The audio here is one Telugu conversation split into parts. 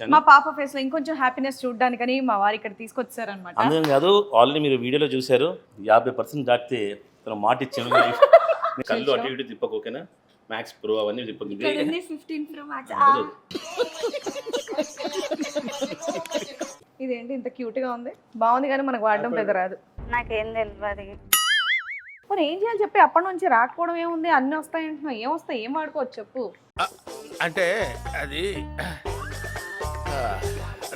చూపించాను. మా పాప ఫేస్లో ఇంకొంచెం హ్యాపీనెస్ చూడడానికని మా వారు ఇక్కడ తీసుకొచ్చారనమాట అందుకని కాదు ఆల్రెడీ మీరు వీడియోలో చూశారు. యాభై పర్సెంట్ దాటితే తన మాట ఇచ్చాను. కళ్ళు అటు ఇటు తిప్పకు ఓకేనా? మ్యాక్స్ ప్రో అవన్నీ తిప్పకు. ఇది. ఫిఫ్టీన్ ప్రో మ్యాక్స్ వదలు. ఇదేంటి ఇంత క్యూట్గా ఉంది? బాగుంది కానీ మనకు వాడడం పెద్ద రాదు. నాకేం తెలియదు మరి ఏం చేయాలి చెప్పి అప్పటి నుంచి రాకపోవడం ఏముంది? అన్ని వస్తాయి అంటున్నావు. ఏం వస్తాయి? ఏం వాడుకోవచ్చు చెప్పు. అంటే అది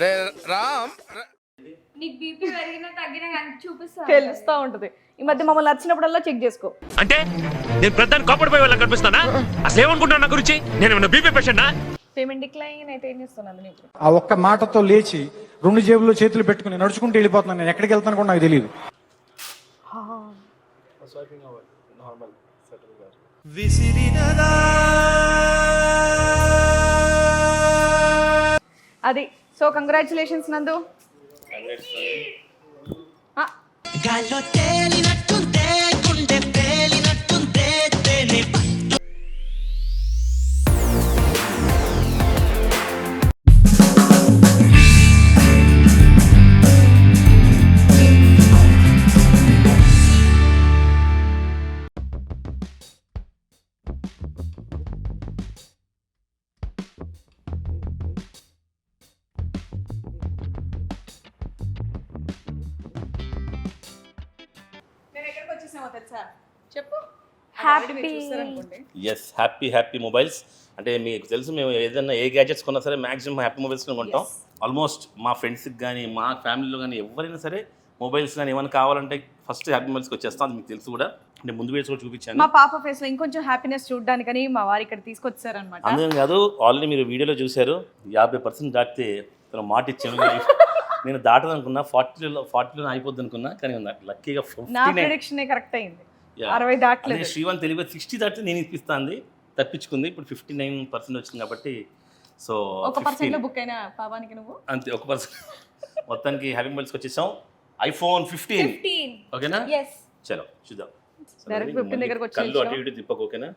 రే రామ్ నీకు బీపీ పెరిగినా తగ్గినా కానీ చూపిస్తా తెలుస్తా ఉంటది. ఈ మధ్య మమ్మల్ని వచ్చినప్పుడల్లా చెక్ చేసుకో. అంటే నేను ప్రధాని కాపాడిపోయే వాళ్ళకి కనిపిస్తానా అసలు ఏమనుకుంటున్నా నా గురించి? నేను ఏమన్నా బీపీ పేషెంటా పేమెంట్ డిక్లైన్ అయితే ఏం చేస్తున్నాను నీకు ఆ ఒక్క మాటతో లేచి రెండు జేబుల్లో చేతులు పెట్టుకుని నడుచుకుంటూ వెళ్ళిపోతున్నాను నేను. ఎక్కడికి వెళ్తాను కూడా నాకు తెలియదు అది. So congratulations Nandu yes happy happy mobiles అంటే మీకు తెలుసు మేము ఏదైనా ఏ గ్యాజెట్స్ కొన్నా సరే మాక్సిమం హ్యాపీ మొబైల్స్ కొంటాం. ఆల్మోస్ట్ మా ఫ్రెండ్స్కి కానీ మా ఫ్యామిలీలో కానీ ఎవరైనా సరే మొబైల్స్ కానీ ఏమైనా కావాలంటే ఫస్ట్ హ్యాపీ మొబైల్స్కి వచ్చేస్తాం అది మీకు తెలుసు కూడా. అంటే ముందు వేసి కూడా చూపించాను. మా పాప ఫేస్లో ఇంకొంచెం హ్యాపీనెస్ చూడడానికని మా వారు ఇక్కడ తీసుకొచ్చారనమాట అందుకని కాదు ఆల్రెడీ మీరు వీడియోలో చూశారు. యాభై పర్సెంట్ దాటితే తన మాట ఇచ్చాను. నేను దాటదనుకున్నా ఫార్టీలో ఫార్టీలో అయిపోద్ది అనుకున్నా కానీ లక్కీగా నా ప్రిడిక్షన్ కరెక్ట్ అయింది. అరవై దాటలేదు. శ్రీవన్ తెలివి సిక్స్టీ దాటితే నేను ఇప్పిస్తాంది. తప్పించుకుంది. ఇప్పుడు ఫిఫ్టీ నైన్ పర్సెంట్ వచ్చింది కాబట్టి సో ఒక పర్సెంట్లో బుక్ అయిన పాపానికి నువ్వు? అంతే ఒక పర్సెంట్. మొత్తానికి హ్యాపీ మొబైల్స్కి వచ్చేసాం. IPhone fifteen. ఫిఫ్టీన్. ఓకేనా? ఎస్ చలో చూద్దాం. మళ్ళీ 15 దగ్గరకు వచ్చి కళ్ళు అటు. ఇటు తిప్పకు ఓకేనా?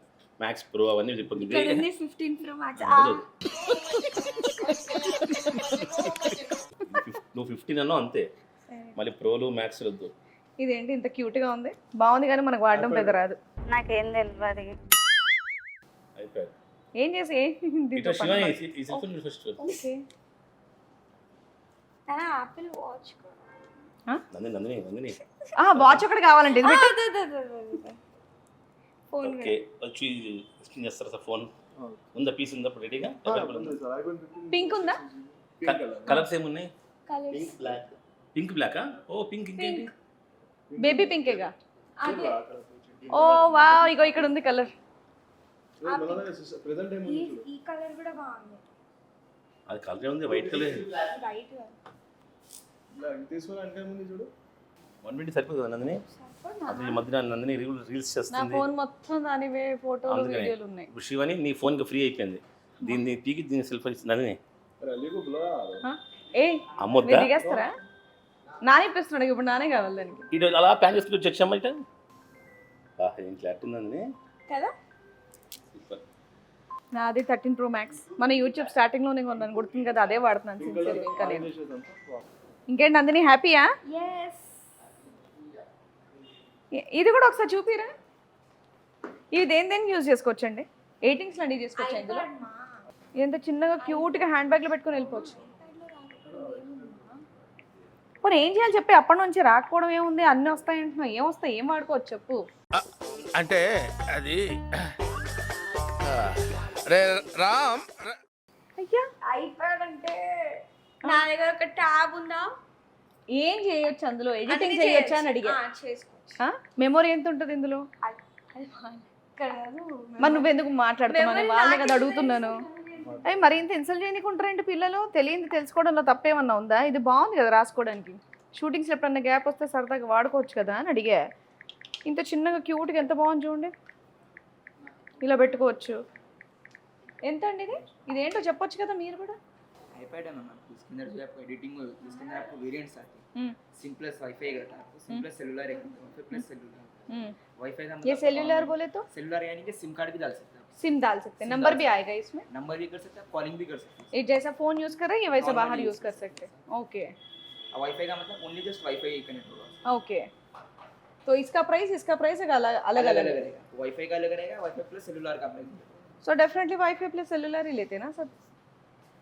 మ్యాక్స్ ప్రో అవన్నీ తిప్పకు. ఇది ఇక్కడ ఉంది ఫిఫ్టీన్ ప్రో మ్యాక్స్. నువ్వు ఫిఫ్టీన్ అన్నావు అంతే. మళ్ళీ ప్రోలు మ్యాక్స్ వద్దు. ఇదేంటి ఇంత క్యూట్గా ఉంది? బాగుంది కానీ మనకు వాడడం పెద్ద రాదు నాకేం తెలియదు ఏం చేసి ఏం దీంతో పని? Okay. Apple watch Nandini Nandini Nandini. ఆ వాచ్ ఒకటి కావాలండి ఇది. ఫోన్ ఓకే వచ్చి స్క్రీన్ చేస్తారు సార్ ఫోన్? ఉందా పీస్ ఉందా ఇప్పుడు రెడీగా పింక్ ఉందా? కలర్స్ ఏమున్నాయి? కలర్స్ పింక్ బ్లాకా ఓ పింక్ ఇంకేంటి? బేబీ పింకేగా? అదే. ఓ వా ఇగో ఇక్కడ ఉంది కలర్. ఈ ఈ కలర్ కూడా బాగుంది. అది కలర్ ఉంది వైట్ కలర్. వన్ ట్వంటీ సరిపోతుంది నందిని? అది ఈ మధ్య నందిని రీల్ రీల్స్ నా చేస్తుంది. ఫోన్ మొత్తం దానివే ఫోటోలు. వీడియోలు ఉన్నాయి. ఇప్పుడు శివని నీ ఫోన్కి ఫ్రీ అయిపోయింది. దీన్ని పీకి దీన్ని సెల్ఫ్ ఇస్తుంది నందిని? ఏ అమ్మొద్దా? దిగేస్తారా? నానే ఇప్పిస్తున్నాడు ఇప్పుడు నానే కావాలి దానికి. ఇటు అలా ప్యాన్ చేసుకుంటూ వచ్చామ్మా ఇట ఏం క్లారిటీ ఉందండి? కదా? నాది థర్టీన్ ప్రో మ్యాక్స్. మన యూట్యూబ్ స్టార్టింగ్లోనే కొన్నాను గుర్తుంది కదా అదే వాడుతున్నాను సిన్సియర్ ఇంకా నేను ఇంకేంటి అందుని హ్యాపీయా? ఇది కూడా ఒకసారి చూపిరా. ఇది దేని దేనికి యూజ్ చేసుకోవచ్చండి ఎయిటింగ్స్ లాంటివి చేసుకోవచ్చు ఇందులో? ఎంత చిన్నగా క్యూట్గా హ్యాండ్ బ్యాగ్లో పెట్టుకొని వెళ్ళిపోవచ్చు. మరి ఏం చేయాలి చెప్పి అప్పటి నుంచి రాకపోవడం ఏముంది? అన్ని వస్తాయి అంటున్నావు. ఏం వస్తాయి? ఏం వాడుకోవచ్చు చెప్పు. అంటే అది రే రామ్ అయ్యా. ఐప్యాడ్ అంటే నా దగ్గర ఒక ట్యాబ్ ఉందా? ఏం చేయొచ్చు అందులో? ఎడిటింగ్ చేయొచ్చా అని అడిగా. ఆ, చేసుకోవచ్చు. మెమొరీ ఎంత ఉంటుంది ఇందులో. మరి నువ్వు ఎందుకు మాట్లాడుతున్నాను వాళ్ళే కదా అడుగుతున్నాను. అవి మరింత ఇన్సల్ట్ చేయడానికి ఉంటారండి పిల్లలు? తెలియదు తెలుసుకోవడంలో తప్పేమన్నా ఉందా? ఇది బాగుంది కదా రాసుకోవడానికి. షూటింగ్స్ ఎప్పుడన్నా గ్యాప్ వస్తే సరదాగా వాడుకోవచ్చు కదా అని అడిగా. ఇంత చిన్నగా క్యూట్గా ఎంత బాగుంది చూడండి. ఇలా పెట్టుకోవచ్చు. ఎంత అండి ఇది? ఇదేంటో చెప్పొచ్చు కదా మీరు కూడా. ఐప్యాడ్ అన్న నాకు. యాప్ ఎడిటింగ్ యాప్ వేరియంట్స్ సింప్లెస్ వైఫై కదా సింప్లెస్ plus cellular Wifi plus cellular hmm. Wifi का ये सेल्युलर बोले तो सेलुलर यानी कि सिम कार्ड भी डाल सकते हैं आप सिम डाल सकते हैं नंबर भी आएगा इसमें नंबर भी कर सकते हैं कॉलिंग भी कर सकते हैं ये जैसा फोन यूज कर रहे हैं ये वैसा Normally बाहर use यूज कर सकते हैं ओके वाईफाई का मतलब ओनली जस्ट वाईफाई कनेक्ट होगा ओके तो इसका प्राइस इसका प्राइस अलग अलग अलग अलग अलग रहेगा वाईफाई का अलग रहेगा वाईफाई प्लस सेलुलर का price so definitely wifi plus cellular ही लेते हैं ना सब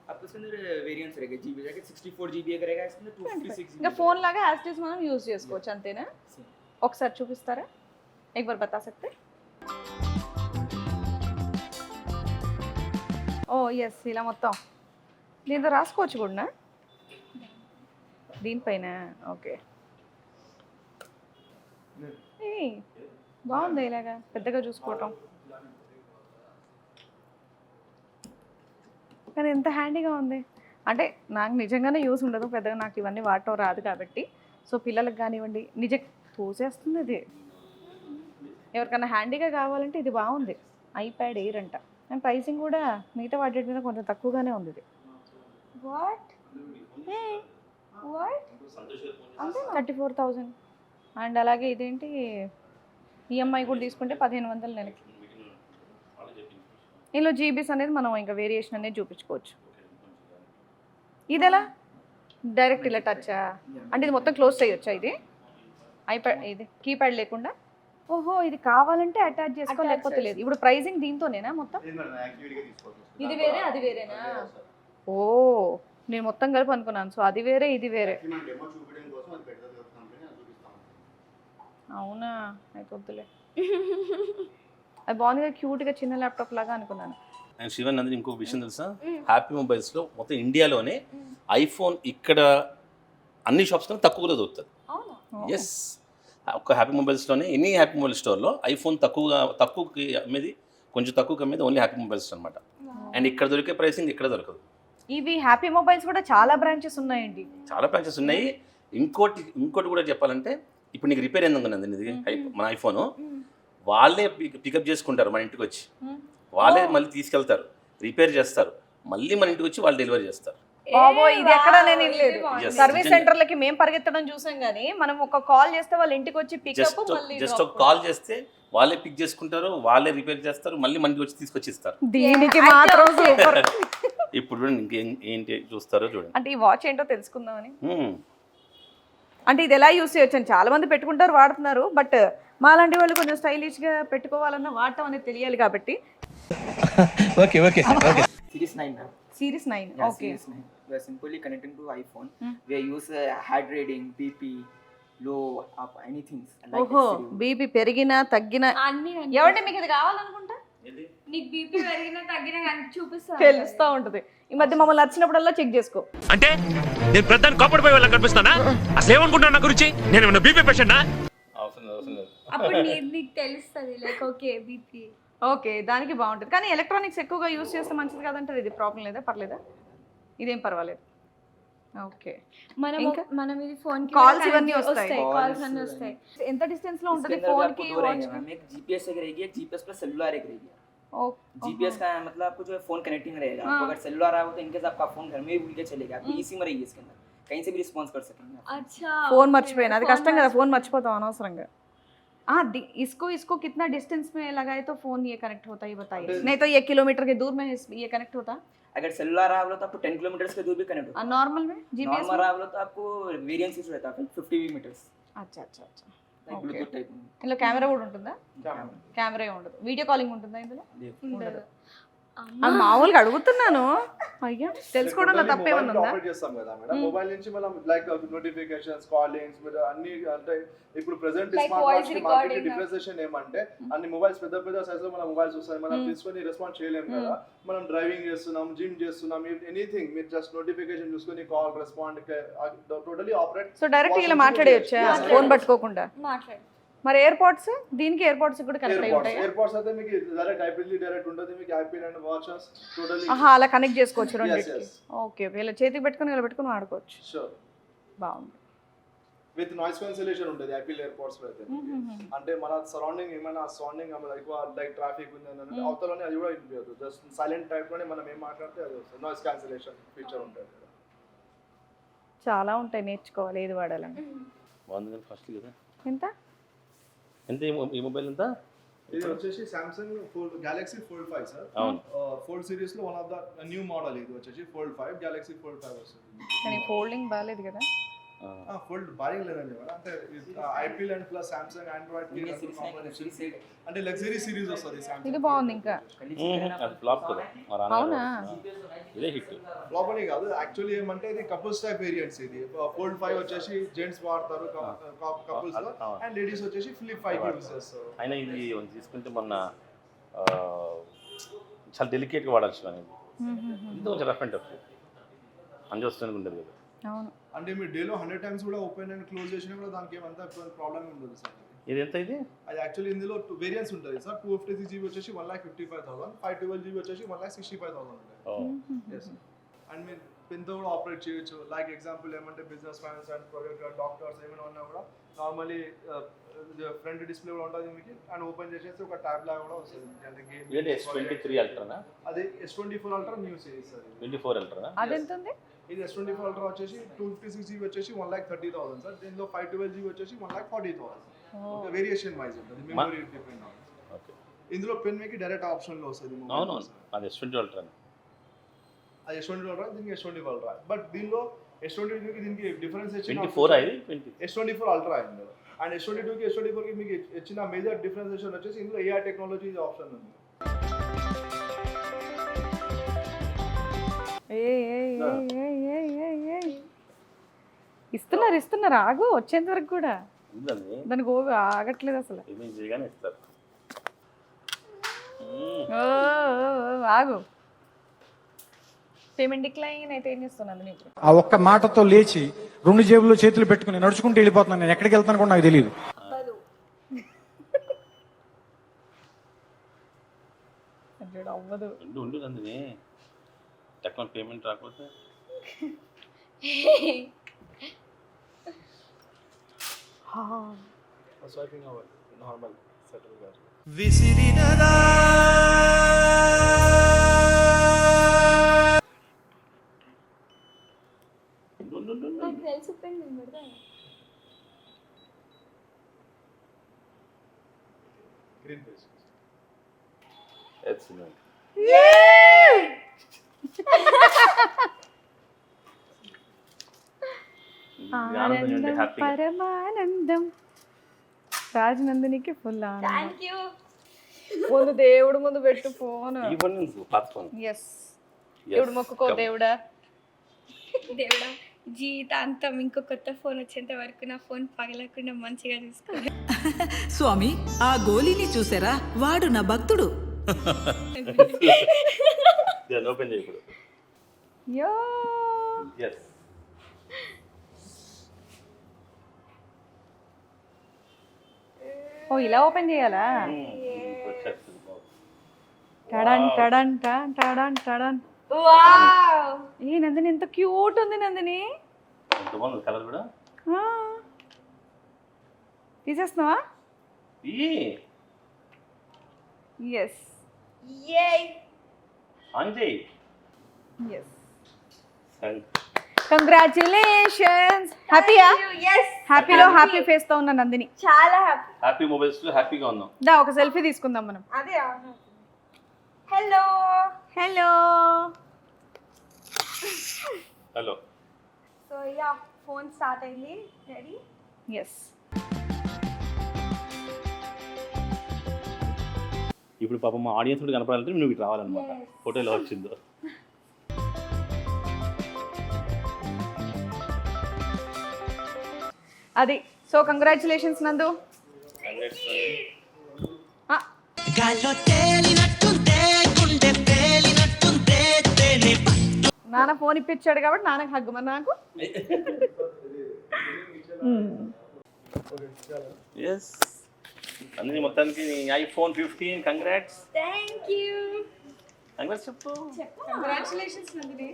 आपको इसके अंदर वेरिएंट्स रहेगा जीबी जाके 64 జీబీ रहेगा इसके अंदर 256 ఇంకా ఫోన్ లాగా యాస్టిస్ మనం యూజ్ చేసుకోవచ్చు అంతేనా ఒకసారి చూపిస్తారా? ఎక్ బతా సక్తే ఓ ఎస్ ఇలా మొత్తం. దీంతో రాసుకోవచ్చు కూడా దీనిపైన? ఓకే. బాగుంది ఇలాగా పెద్దగా చూసుకోవటం. కానీ ఎంత హ్యాండీగా ఉంది. అంటే నాకు నిజంగానే యూస్ ఉండదు పెద్దగా నాకు ఇవన్నీ వాడటం రాదు కాబట్టి. సో పిల్లలకు కానివ్వండి నిజ తోసేస్తుంది ఇది. ఎవరికైనా హ్యాండీగా కావాలంటే ఇది బాగుంది. ఐప్యాడ్ ఎయిర్ అంట. అండ్ ప్రైసింగ్ కూడా మిగతా వాటి మీద కొంచెం తక్కువగానే ఉంది ఇది. వాట్? వాట్? అంతే థర్టీ ఫోర్ థౌజండ్. అండ్ అలాగే ఇదేంటి? ఈఎంఐ కూడా తీసుకుంటే పదిహేను వందల నెలకి. ఇందులో జీబీస్ అనేది మనం ఇంకా వేరియేషన్ అనేది చూపించుకోవచ్చు. ఇది ఎలా డైరెక్ట్ ఇలా టచ్చా అంటే ఇది మొత్తం క్లోజ్ చేయొచ్చా ఇది? ఐప్యాడ్ ఇది కీప్యాడ్ లేకుండా ఓహో ఇది కావాలంటే అటాచ్ చేసుకో లేకపోతే లేదు. ఇప్పుడు ప్రైజింగ్ దీంతోనేనా మొత్తం? ఇది వేరే అది వేరేనా? ఓ నేను మొత్తం కలిపి అనుకున్నాను. సో అది వేరే ఇది వేరే. అవునా? అయితే వద్దులే. అది బాగుంది క్యూట్గా చిన్న ల్యాప్టాప్ లాగా అనుకున్నాను. అండ్ శివన్ నందిని ఇంకొక విషయం తెలుసా? హ్యాపీ మొబైల్స్లో మొత్తం ఇండియాలోనే ఐఫోన్ ఇక్కడ అన్ని షాప్స్లో తక్కువలో దొరుకుతుంది. ఎస్ ఒక హ్యాపీ మొబైల్స్లోనే ఎనీ హ్యాపీ మొబైల్ స్టోర్లో ఐఫోన్ తక్కువగా తక్కువకి అమ్మేది కొంచెం తక్కువకి అమ్మేది ఓన్లీ హ్యాపీ మొబైల్స్ అనమాట అండ్ ఇక్కడ దొరికే ప్రైసింగ్ ఇక్కడ దొరకదు. ఇవి హ్యాపీ మొబైల్స్ కూడా చాలా బ్రాంచెస్ ఉన్నాయండి. చాలా ప్యాచెస్ ఉన్నాయి. ఇంకోటి ఇంకోటి కూడా చెప్పాలంటే ఇప్పుడు నీకు రిపేర్ ఎందుకు ఉన్నది ఇది మన ఐఫోన్ వాళ్ళే పికప్ చేసుకుంటారు మన ఇంటికి వచ్చి. వాళ్ళే మళ్ళీ తీసుకెళ్తారు రిపేర్ చేస్తారు. మళ్ళీ మన ఇంటికి వచ్చి వాళ్ళు డెలివరీ చేస్తారు. బాబో ఇది ఎక్కడ నేను లేదు Yes, సర్వీస్. సెంటర్లకి మేము పరిగెత్తడం చూసాం కానీ మనం ఒక కాల్ చేస్తే వాళ్ళ ఇంటికి వచ్చి పికప్ జస్ట్ మళ్ళీ జస్ట్ drop. ఒక కాల్ చేస్తే వాళ్ళే పిక్ చేసుకుంటారు వాళ్ళే రిపేర్ చేస్తారు మళ్ళీ మన ఇంటికి వచ్చి తీసుకొచ్చి ఇస్తారు దీనికి మాత్రం సూపర్ ఇప్పుడు చూడండి ఇంకేం ఏంటి చూస్తారో చూడండి. అంటే ఈ వాచ్ ఏంటో తెలుసుకుందామని. అంటే ఇది ఎలా యూస్ చేయొచ్చు అని చాలా మంది పెట్టుకుంటారు వాడుతున్నారు బట్ మాలాంటి వాళ్ళు కొంచెం స్టైలిష్గా పెట్టుకోవాలన్నా వాడటం అనేది తెలియాలి కాబట్టి. Okay okay okay series nine ma'am series nine okay series nine we are simply connecting to iPhone. Mm. We use uh, heart reading, BP, low, ఓహో బిపి పెరిగినా తగ్గినా. అన్ని ఏమంటే మీకు ఇది కావాలనుకుంటా? నీకు బీపీ పెరిగినా తగ్గినా కానీ చూపిస్తా తెలుస్తా ఉంటది. ఈ మధ్య మమ్మల్ని నచ్చినప్పుడల్లా చెక్ చేసుకో. అంటే నేను ప్రధాని కాపాడిపోయే వాళ్ళకి కనిపిస్తానా అసలు ఏమనుకుంటున్నా నా గురించి? నేను బీపీ పేషెంటా అవసరం అవసరం లేదు అప్పుడు నీకు నీకు తెలుస్తుంది లైక్ ఓకే బీపీ ఓకే దానికి బాగుంటుంది కానీ ఎలక్ట్రానిక్స్ ఎక్కువగా యూస్ చేస్తే మంచిది కాదంటారు ఇది ప్రాబ్లం లేదా పర్లేదా ఇదేం పర్వాలేదు ఓకే మనం ఇంకా? మనం ఇది ఫోన్ Calls ఇవన్నీ వస్తాయి. కాల్స్ అన్ని వస్తాయి ఎంత డిస్టెన్స్ లో इसके ఉంటుంది अंदर भी ఫోన్ आपको కి दो వాచ్ रहेंगे मैम एक जीपीएस एक रहेगी एक जीपीएस प्लस सेलुलर एक रहेगी Oh, जीपीएस का मतलब आपको जो है फोन कनेक्टिंग रहेगा हाँ। आपको अगर सेलुलर आया हो तो इनकेस आपका फोन घर में भी भूल के चलेगा आपको इसी में रहेगी इसके अंदर कहीं से भी रिस्पॉन्स कर सकेंगे आप। అచ్చా ఫోన్ మర్చిపోయాను అది కష్టం కదా ఫోన్ మర్చిపోతాం అనవసరంగా हाँ दि- इसको इसको कितना डिस्टेंस में लगाए तो फोन ये कनेक्ट होता है ये बताइए नहीं तो ये किलोमीटर के दूर में इस- ये कनेक्ट होता अगर सेलुलर आया बोलो तो आपको टेन किलोमीटर के दूर भी कनेक्ट होता नॉर्मल में है जीपीएस नॉर्मल आया बोलो तो आपको वेरियंस इशू रहता है फिफ्टी मीटर्स अच्छा अच्छा अच्छा लाइक Okay. ब्लूटूथ टाइप ఇందులో కెమెరా కూడా ఉంటుందా కెమెరా ఉండదు వీడియో కాలింగ్ ఉంటుందా ఇందులో ఉండదు అది మామూలుగా అడుగుతున్నాను. అయ్యా తెలుసుకోవడంలో తప్పేమన్నా ఉందా? ఆపరేట్ చేస్తాం కదా మేడం. మొబైల్ నుంచి మనం లైక్ నోటిఫికేషన్స్ కాలింగ్స్ మీరు అన్ని అంటే ఇప్పుడు ప్రెసెంట్ స్మార్ట్ వాచ్కి recording. మార్కెట్ డిఫరెన్సియేషన్ ఏమంటే అన్ని మొబైల్స్ పెద్ద పెద్ద సైజ్లో మన మొబైల్స్ వస్తాయి మనం తీసుకొని రెస్పాన్స్ చేయలేము కదా. మనం డ్రైవింగ్ చేస్తున్నాం జిమ్ చేస్తున్నాం ఎనీథింగ్ మీరు జస్ట్ నోటిఫికేషన్ చూసుకొని call respond totally operate so direct ఇలా మాట్లాడేయచ్చా? ఫోన్ పట్టుకోకుండా? మాట్లాడు. మరి ఎయిర్పోర్ట్స్ దీనికి ఎయిర్పోర్ట్స్ కూడా కనెక్ట్ అయి ఉంటాయి? ఎయిర్పోర్ట్స్ అయితే మీకు డైరెక్ట్ ఐపీఎల్ డైరెక్ట్ ఉంటుంది మీకు ఐపీఎల్ అండ్ వాచెస్ టోటలీ ఆహా అలా కనెక్ట్ చేసుకోవచ్చు రెండింటికి. ఓకే ఓకే ఇలా చేతికి పెట్టుకుని ఇలా పెట్టుకుని వాడుకోవచ్చు. షూర్ బాగుంది. విత్ నాయిస్ క్యాన్సిలేషన్ ఉంటుంది ఐపీఎల్ ఎయిర్పోర్ట్స్లో అయితే. అంటే మన సరౌండింగ్ ఏమైనా సరౌండింగ్ ఎక్కువ లైక్ ట్రాఫిక్ ఉంది అని అంటే అవతలనే అది కూడా వినిపించదు జస్ట్ సైలెంట్ టైప్లోనే మనం ఏం మాట్లాడితే అది వస్తుంది. నాయిస్ క్యాన్సిలేషన్ ఫీచర్ ఉంటుంది. చాలా ఉంటాయి నేర్చుకోవాలి ఏది వాడాలని. బాగుంది కదా ఫస్ట్ కదా? ఎంత? ఎంత ఈ మొబైల్ ఎంత? ఇది వచ్చేసి Samsung fold galaxy fold five sir అవును. ఫోల్డ్ సిరీస్లో one of the new model ఇది వచ్చేసి fold five galaxy fold five వస్తుంది. కానీ ఫోల్డింగ్ బాగాలేదు కదా? ఆ. ఫోల్డ్ బాగా లేదండి అంటే IPL and plus Samsung android అంటే లగ్జరీ సిరీస్ వస్తుంది ఇది బాగుంది ఇంకా. అది ఫ్లాప్ కదా. అవునా? ఇదే హిట్ ఫ్లాప్ అని కాదు యాక్చువల్లీ ఏమంటే ఇది కపుల్స్ టైప్ వేరియంట్స్ ఇది. ఫోల్డ్ ఫైవ్ వచ్చేసి జెంట్స్ వాడతారు కపుల్స్. అండ్ లేడీస్ వచ్చేసి ఫ్లిప్ ఫైవ్ యూస్ చేస్తారు. అయినా ఇది తీసుకుంటే మొన్న ఆ, చాలా డెలికేట్గా వాడాల్సి అనేది ఇది. కొంచెం రఫ్ అండ్ టఫ్ అంజొస్తానికి ఉండదు కదా. అవును. అంటే మీరు డేలో హండ్రెడ్ టైమ్స్ కూడా ఓపెన్ అండ్ క్లోజ్ చేసినా కూడా దానికి ఏమంతా ప్రాబ్లం ఉండదు సార్. ఇది ఎంత ఇది? అది యాక్చువల్లీ ఇందులో వేరియంట్స్ ఉంటుంది sir. Two fifty six GB వచ్చేసి one lakh fifty five thousand. Five twelve GB వచ్చేసి one lakh sixty five thousand ఉంటాయి. అండ్ మీరు పెన్తో కూడా ఆపరేట్ చేయొచ్చు. లైక్ ఎగ్జాంపుల్ ఏమంటే బిజినెస్ మ్యాన్స్ అండ్ డాక్టర్స్ ఏమైనా ఉన్నా కూడా నార్మల్లీ ఫ్రంట్ డిస్ప్లే కూడా ఉంటుంది మీకు. అండ్ ఓపెన్ చేసేసి ఒక ట్యాబ్ లాగా కూడా వస్తుంది. అంటే ఎస్ ట్వంటీ త్రీ అల్ట్రానా అది S twenty four ultra new series. Twenty four అల్ట్రానా అది ఎంత ఉంది? ఇది ఎస్ ట్వంటీ ఫోర్ అల్ట్రా వచ్చేసి టూ ఫిఫ్టీ సిక్స్ జీబీ వచ్చేసి one lakh thirty thousand sir దీనిలో ఫైవ్ ట్వెల్వ్ జీబీ వచ్చేసి one lakh forty thousand variation wise ఉంటుంది. మెమరీ డిపెండ్ అవుతుంది ఓకే. ఇందులో పెన్ మీకు డైరెక్ట్ ఆప్షన్లో వస్తుంది mobile. అవును లో. అది ఎస్ ట్వంటీ అల్ట్రానా అది ఎస్ ట్వంటీ అల్ట్రా దీనికి ఎస్ ట్వంటీ అల్ట్రా బట్ దీనిలో ఎస్ ట్వంటీ టూకి దీనికి difference twenty four S twenty four ultra అయింది. అండ్ ఎస్ ట్వంటీ టూకి ఎస్ ట్వంటీ ఫోర్కి మీకు ఇచ్చిన మేజర్ డిఫరెన్సేషన్ వచ్చేసి ఇందులో ఏఆర్ టెక్నాలజీ ఆప్షన్ ఉంది. ఏయ్, ఏయ్, ఏయ్, ఏయ్, ఏయ్, ఏయ్, ఏయ్. ఇస్తున్నారు ఇస్తున్నారు. ఆగు వచ్చేంత వరకు కూడా. దానికి ఓ ఆగట్లేదు అసలు. ఆగు. పేమెంట్ డిక్లైన్ అయితే ఏం చేస్తున్నాను నీకు ఆ ఒక్క మాటతో లేచి రెండు జేబుల్లో చేతులు పెట్టుకుని నడుచుకుంటూ వెళ్ళిపోతున్నాను నేను. ఎక్కడికి వెళ్తాను కూడా నాకు తెలియదు అయ్యో, అవ్వదు. ఉండు ఉండు నందిని. టెక్నాలజీ పేమెంట్ రాకపోతే? నార్మల్ సెటిల్ గారు. విసిరినదా తెలిసి పెన్ నేను పెడతా గ్రీన్ ఆనందం హ్యాపీగా పరమానందం. రాజనందినికి ఫుల్ థ్యాంక్ యూ ముందు దేవుడు ముందు పెట్టు ఫోన్. ఈ ఫోన్ నుంచి పాత ఫోన్ ఎస్ దేవుడు మొక్కుకో దేవుడా. దేవుడా. జీవితాంతం ఇంకో కొత్త ఫోన్ వచ్చేంత వరకు నా ఫోన్ పగలకుండా మంచిగా చూసుకో స్వామి ఆ గోలీని చూసారా? వాడు నా భక్తుడు. ఓపెన్ యో. ఎస్ ఓ ఇలా ఓపెన్ చేయాలా? టడన్ టడన్ టడన్ టడన్ ఏ నందిని ఎంత క్యూట్ ఉంది నందిని. బాగుంది కలర్ కూడా. ఆ. తీసేస్తున్నావా? Yes yes. కంగ్రాచులేషన్స్ హ్యాపీయా హ్యాపీలో హ్యాపీ ఫేస్తో ఉన్న నందిని. చాలా హ్యాపీ హ్యాపీ మొబైల్స్లో హ్యాపీగా ఉన్నాం. దా ఒక సెల్ఫీ తీసుకుందాం మనం. అదే hello hello hello so yeah phone start అయింది రెడీ ఎస్ ఇప్పుడు పాపం మా ఆడియన్స్ కూడా కనపడాలంటే నువ్వు ఇటు రావాలన్నమాట. Yes. ఫోటోలో వచ్చిందో. అది. సో కంగ్రాచులేషన్స్ నందు ఆ, గాల్లో గుండె నాన్న ఫోన్ ఇప్పించాడు కాబట్టి నాన్నకి హగ్గు. మరి నాకు? ఎస్ అన్ని మొత్తానికి iPhone fifteen. Congrats thank you congrats చెప్పు. కంగ్రాచులేషన్స్ నందిని.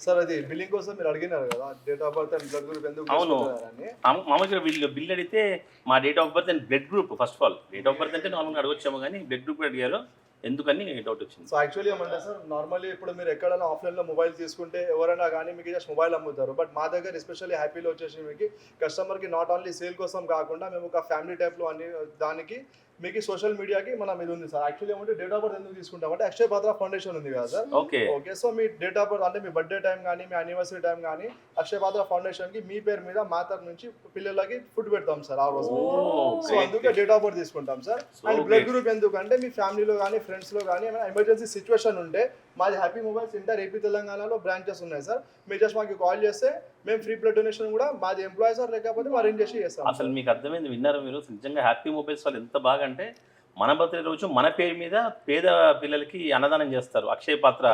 సార్ అది బిల్లింగ్ కోసం మీరు అడిగినారు కదా date of birth and blood group ఎందుకు అవును. తీసుకుంటున్నారని మామ- మామూలుగా వీళ్ళు బిల్ అడిగితే మా date of birth and blood group first of all date of birth అంటే నార్మల్గా అడగొచ్చాము కానీ బ్లడ్ గ్రూప్ అడిగారు. ఎందుకని డౌట్ వచ్చింది. సో యాక్చువల్లీ ఏమంటే సార్ నార్మల్లీ ఇప్పుడు మీరు ఎక్కడైనా ఆఫ్లైన్లో మొబైల్ తీసుకుంటే ఎవరైనా కానీ మీకు జస్ట్ మొబైల్ అమ్ముతారు. బట్ మా దగ్గర ఎస్పెషల్లీ హ్యాపీలో వచ్చేసి మీకు కస్టమర్కి నాట్ ఓన్లీ సేల్ కోసం కాకుండా మేము ఒక ఫ్యామిలీ టైప్లో అన్ని దానికి మీకు సోషల్ మీడియాకి మనం ఇది ఉంది సార్. యాక్చువల్లీ ఏమంటే డేట్ ఆఫ్ బర్త్ ఎందుకు తీసుకుంటాం అంటే అక్షయ్ పాత్ర ఫౌండేషన్ ఉంది కదా సార్. ఓకే ఓకే సో మీ డేట్ ఆఫ్ బర్త్ అంటే మీ బర్త్డే టైం కానీ మీ యానివర్సరీ టైం కానీ అక్షయ్ పాత్ర ఫౌండేషన్కి మీ పేరు మీద మా తరఫు నుంచి పిల్లలకి ఫుడ్ పెడతాం సార్ ఆ రోజు. So great. అందుకే డేట్ ఆఫ్ బర్త్ తీసుకుంటాం సార్. అండ్. బ్లడ్ గ్రూప్ ఎందుకంటే మీ ఫ్యామిలీలో కానీ ఫ్రెండ్స్లో కానీ ఏమైనా ఎమర్జెన్సీ సిచ్యువేషన్ ఉంటే మాది హ్యాపీ మొబైల్స్ ఇంటర్ ఏపీ తెలంగాణలో బ్రాంచెస్ ఉన్నాయి సార్. మీరు జస్ట్ మాకు కాల్ చేస్తే మేము ఫ్రీ బ్లడ్ డొనేషన్ కూడా మాది ఎంప్లాయీస్ ఆర్ లేకపోతే మా అరేంజ్ చేసి చేస్తాం. అసలు మీకు అర్థమైంది విన్నారు మీరు? నిజంగా హ్యాపీ మొబైల్స్ వాళ్ళు ఎంత బాగా అంటే మన బర్త్డే రోజు మన పేరు మీద పేద పిల్లలకి అన్నదానం చేస్తారు. అక్షయ పాత్ర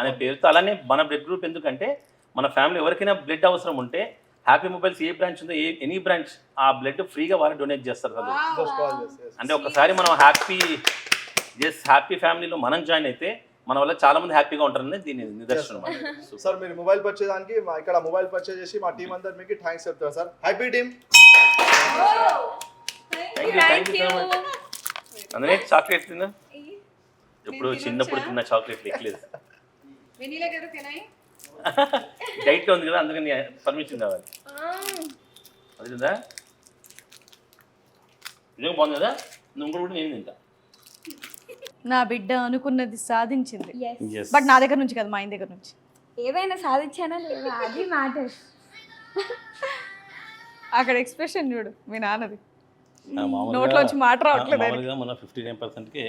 అనే పేరుతో. అలానే మన బ్లడ్ గ్రూప్ ఎందుకంటే మన ఫ్యామిలీ ఎవరికైనా బ్లడ్ అవసరం ఉంటే హ్యాపీ మొబైల్స్ ఏ బ్రాంచ్ ఉందో ఏ ఎనీ బ్రాంచ్ ఆ బ్లడ్ ఫ్రీగా వాళ్ళు డొనేట్ చేస్తారు చేస్తే అంటే ఒకసారి మనం హ్యాపీ జస్ట్ హ్యాపీ ఫ్యామిలీలో మనం జాయిన్ అయితే మన వల్ల చాలా మంది హ్యాపీగా ఉంటారని దీని నిదర్శనం. సార్ మీరు మొబైల్ పర్చేజ్ దానికి మా ఇక్కడ మొబైల్ పర్చేజ్ చేసి మా టీం అందరు మీకు థ్యాంక్స్ చెప్తారు sir. Happy team thank you thank you so much అందుకే చాక్లెట్ తిన్నా ఎప్పుడు చిన్నప్పుడు తిన్న చాక్లెట్ ఎక్కలేదు డైట్ ఉంది కదా అందుకని పర్మిషన్ కావాలి. అది కదా నిజంగా బాగుంది కదా? నువ్వు కూడా నేను తింటా. నా బిడ్డ అనుకున్నది సాధించింది. బట్ నా దగ్గర నుంచి కదా మా ఆయన దగ్గర నుంచి. ఏదైనా సాధించానా లేదా? అది మ్యాటర్ అక్కడ ఎక్స్ప్రెషన్ చూడు మీ నాన్నది. నోట్లోంచి మాట రావట్లేదు మన ఫిఫ్టీ నైన్ పర్సెంట్కి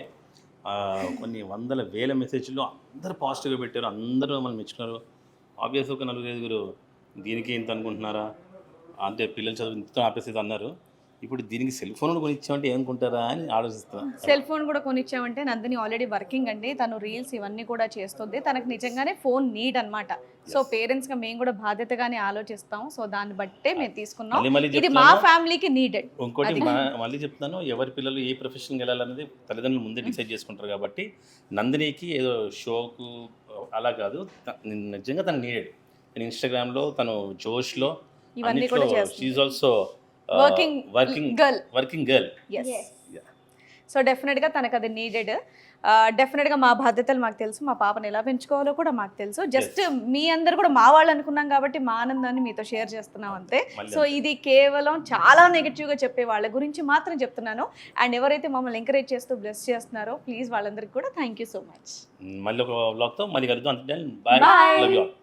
కొన్ని వందల వేల మెసేజ్లు అందరూ పాజిటివ్గా పెట్టారు. అందరూ మనం మెచ్చుకున్నారు. ఆబ్వియస్ ఒక నలుగురు ఐదుగురు దీనికి ఇంత అనుకుంటున్నారా? అంటే పిల్లలు చదువు ఇంత ఆపేసి అన్నారు. ఇప్పుడు దీనికి సెల్ ఫోన్ కొనిచ్చామంటే ఏమనుకుంటారా అని ఆలోచిస్తున్నాను సెల్ ఫోన్ కూడా కొనిచ్చామంటే నందిని ఆల్రెడీ వర్కింగ్ అండి. తను రీల్స్ ఇవన్నీ కూడా చేస్తుంది. తనకు నిజంగానే ఫోన్ నీడ్ అన్నమాట. సో పేరెంట్స్గా మేము కూడా బాధ్యతగానే ఆలోచిస్తాం. సో దాన్ని బట్టే మేము తీసుకున్నాం. ఇది మా. ఫ్యామిలీకి నీడెడ్. ఇంకోటి మళ్ళీ చెప్తున్నాను ఎవరి పిల్లలు ఏ ప్రొఫెషన్కి వెళ్ళాలన్నది తల్లిదండ్రులు ముందే డిసైడ్ చేసుకుంటారు కాబట్టి నందినికి ఏదో షోకు అలా కాదు. నిజంగా తను నీడెడ్. ఇన్స్టాగ్రామ్లో తను జోష్లో ఇవన్నీ కూడా. She also Working working girl. Working girl so డెఫినెట్గా తనకు అది నీడెడ్ డెఫినెట్గా మా బాధ్యతలు మాకు తెలుసు. మా పాపను ఎలా పెంచుకోవాలో కూడా మాకు తెలుసు. జస్ట్ మీ అందరు కూడా మా వాళ్ళు అనుకున్నాం కాబట్టి మా ఆనందాన్ని మీతో షేర్ చేస్తున్నాం అంతే. సో ఇది కేవలం చాలా నెగిటివ్గా చెప్పే వాళ్ళ గురించి మాత్రం చెప్తున్నాను. అండ్ ఎవరైతే మమ్మల్ని ఎంకరేజ్ చేస్తూ బ్లెస్ చేస్తున్నారో ప్లీజ్ వాళ్ళందరికీ కూడా థ్యాంక్ యూ సో మచ్ మళ్ళీ ఒక బ్లాగ్తో మళ్ళీ కలుద్దాం. అంటే bye Bye. Love you all